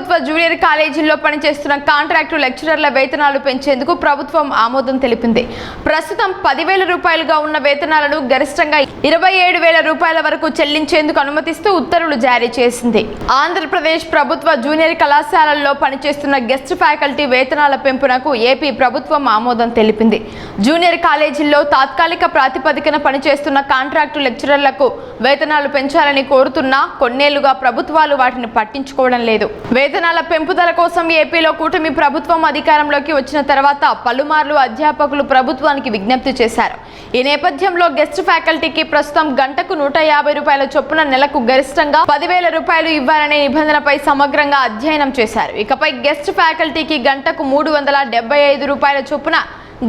ప్రభుత్వ జూనియర్ కాలేజీల్లో పనిచేస్తున్న కాంట్రాక్టు లెక్చరర్ల వేతనాలు పెంచేందుకు ప్రభుత్వం ఆమోదం తెలిపింది. ప్రస్తుతం పదివేల రూపాయలుగా ఉన్న వేతనాలను గరిష్టంగా ఇరవై ఏడు వేల రూపాయల వరకు చెల్లించేందుకు అనుమతిస్తూ ఉత్తర్వులు జారీ చేసింది. ఆంధ్రప్రదేశ్ ప్రభుత్వ జూనియర్ కళాశాలల్లో పనిచేస్తున్న గెస్ట్ ఫ్యాకల్టీ వేతనాల పెంపునకు ఏపీ ప్రభుత్వం ఆమోదం తెలిపింది. జూనియర్ కాలేజీల్లో తాత్కాలిక ప్రాతిపదికన పనిచేస్తున్న కాంట్రాక్టు లెక్చరర్లకు వేతనాలు పెంచాలని కోరుతున్నా కొన్నేళ్ళుగా ప్రభుత్వాలు వాటిని పట్టించుకోవడం లేదు. వేతనాల పెంపుదల కోసం ఏపీలో కూటమి ప్రభుత్వం అధికారంలోకి వచ్చిన తర్వాత పలుమార్లు అధ్యాపకులు ప్రభుత్వానికి విజ్ఞప్తి చేశారు. ఈ నేపథ్యంలో గెస్ట్ ఫ్యాకల్టీకి ప్రస్తుతం గంటకు నూట యాభై రూపాయల చొప్పున నెలకు గరిష్టంగా పదివేల రూపాయలు ఇవ్వాలనే నిబంధనపై సమగ్రంగా అధ్యయనం చేశారు. ఇకపై గెస్ట్ ఫ్యాకల్టీకి గంటకు మూడు వందల ఐదు రూపాయల చొప్పున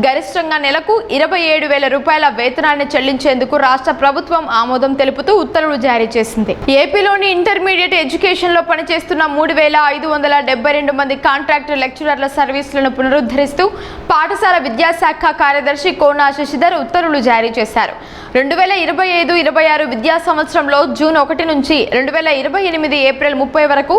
గరిష్టంగా నెలకు ఇరవై ఏడు వేల రూపాయల వేతనాన్ని చెల్లించేందుకు రాష్ట్ర ప్రభుత్వం ఆమోదం తెలుపుతూ ఉత్తర్వులు జారీ చేసింది. ఏపీలోని ఇంటర్మీడియట్ ఎడ్యుకేషన్లో పనిచేస్తున్న మూడు వేల ఐదు వందల డెబ్బై రెండు మంది కాంట్రాక్ట్ లెక్చరర్ల సర్వీసులను పునరుద్ధరిస్తూ పాఠశాల విద్యాశాఖ కార్యదర్శి కోనా శశిధర్ ఉత్తర్వులు జారీ చేశారు. రెండు వేల ఇరవై ఐదు ఇరవై ఆరు విద్యా సంవత్సరంలో జూన్ ఒకటి నుంచి రెండు వేల ఇరవై ఎనిమిది ఏప్రిల్ ముప్పై వరకు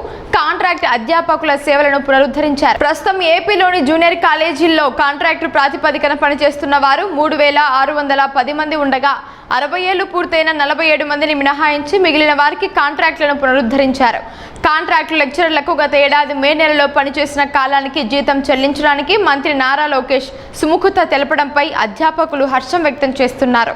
కాంట్రాక్ట్ అధ్యాపకుల సేవలను పునరుద్ధరించారు. ప్రస్తుతం ఏపీలోని జూనియర్ కాలేజీల్లో కాంట్రాక్టు ప్రాతిపదికన పనిచేస్తున్న వారు మూడు వేల ఆరు వందల పది మంది ఉండగా అరవై ఏళ్ళు పూర్తయిన నలభై ఏడు మందిని మినహాయించి మిగిలిన వారికి కాంట్రాక్టులను పునరుద్ధరించారు. కాంట్రాక్టు లెక్చరర్లకు గత ఏడాది మే నెలలో పనిచేసిన కాలానికి జీతం చెల్లించడానికి మంత్రి నారా లోకేష్ సుముఖత తెలపడంపై అధ్యాపకులు హర్షం వ్యక్తం చేస్తున్నారు.